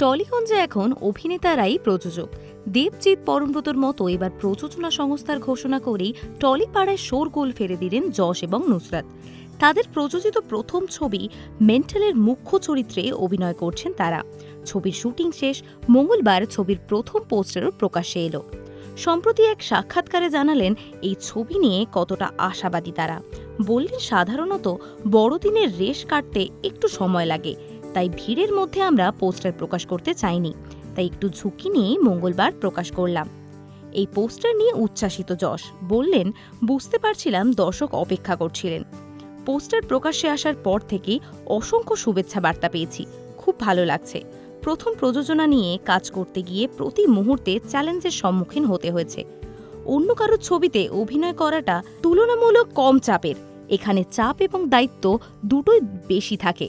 টলিগঞ্জে এখন অভিনেতারাই প্রযোজক। দেবজিৎ পরমব্রতর মতো এবার প্রযোজনা সংস্থার ঘোষণা করেই টলিপাড়ায় শোরগোল ফেলে দিলেন যশ এবং নুসরাত। তাদের প্রযোজিত প্রথম ছবি মেন্টালের মুখ্য চরিত্রে অভিনয় করছেন তারা। ছবির শুটিং শেষ, মঙ্গলবার ছবির প্রথম পোস্টারও প্রকাশ্যে এলো। সম্প্রতি এক সাক্ষাৎকারে জানালেন, এই ছবি নিয়ে কতটা আশাবাদী তারা। বললেন, সাধারণত বড়দিনের রেশ কাটতে একটু সময় লাগে। তাই ভিড়ের মধ্যে আমরা পোস্টার প্রকাশ করতে চাইনি, তাই একটু ঝুঁকি নিয়েই মঙ্গলবার প্রকাশ করলাম। এই পোস্টার নিয়ে উচ্ছ্বাসিত যশ, বললেন, বুঝতে পারছিলাম দর্শক অপেক্ষা করছিলেন। পোস্টার প্রকাশ্যে আসার পর থেকেই অসংখ্য শুভেচ্ছা বার্তা পেয়েছি, খুব ভালো লাগছে। প্রথম প্রযোজনা নিয়ে কাজ করতে গিয়ে প্রতি মুহূর্তে চ্যালেঞ্জের সম্মুখীন হতে হয়েছে। অন্য কারও ছবিতে অভিনয় করাটা তুলনামূলক কম চাপের, এখানে চাপ এবং দায়িত্ব দুটোই বেশি থাকে।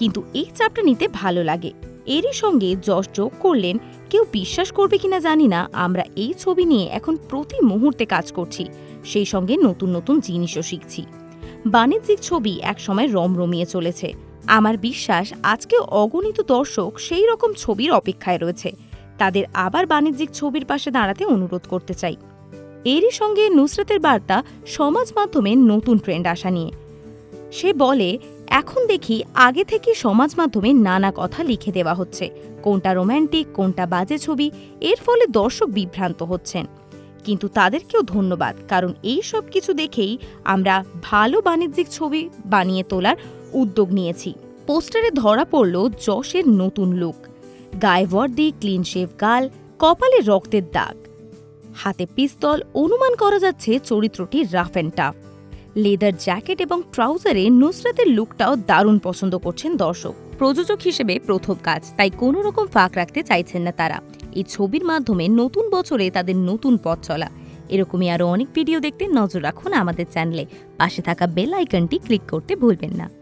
কিন্তু এই চাপটা নিতে ভালো লাগে। এরই সঙ্গে যশ যোগ করলেন, কেউ বিশ্বাস করবে কিনা জানি না, আমরা এই ছবি নিয়ে এখন প্রতি মুহূর্তে কাজ করছি, সেই সঙ্গে নতুন নতুন জিনিসও শিখছি। বাণিজ্যিক ছবি একসময় রমরমিয়ে চলেছে। আমার বিশ্বাস, আজকে অগণিত দর্শক সেই রকম ছবির অপেক্ষায় রয়েছে। তাদের আবার বাণিজ্যিক ছবির পাশে দাঁড়াতে অনুরোধ করতে চাই। এরই সঙ্গে নুসরাতের বার্তা সমাজ মাধ্যমে নতুন ট্রেন্ড আসা নিয়ে। সে বলে এখন দেখি আগে থেকে সমাজ মাধ্যমে নানা কথা লিখে দেওয়া হচ্ছে। কোনটা রোম্যান্টিক কোনটা বাজে ছবি, এর ফলে দর্শক বিভ্রান্ত হচ্ছেন। কিন্তু তাদেরকেও ধন্যবাদ, কারণ এই সব কিছু দেখেই আমরা ভালো বাণিজ্যিক ছবি বানিয়ে তোলার উদ্যোগ নিয়েছি। পোস্টারে ধরা পড়ল যশের নতুন লুক গায়ে ওয়ার্দি ক্লিন শেভ গাল, কপালে রক্তের দাগ। হাতে পিস্তল, অনুমান করা যাচ্ছে চরিত্রটি rough and tough leather jacket এবং ট্রাউজারে নুসরাতের লুকটাও দারুণ পছন্দ করছেন দর্শক। প্রযোজক হিসেবে প্রথম কাজ, তাই কোনো রকম ফাঁক রাখতে চাইছেন না তারা। এই ছবির মাধ্যমে নতুন বছরে তাদের নতুন পথ চলা। এরকমই আরও অনেক ভিডিও দেখতে নজর রাখুন আমাদের চ্যানেলে। পাশে থাকা বেল আইকনটি ক্লিক করতে ভুলবেন না।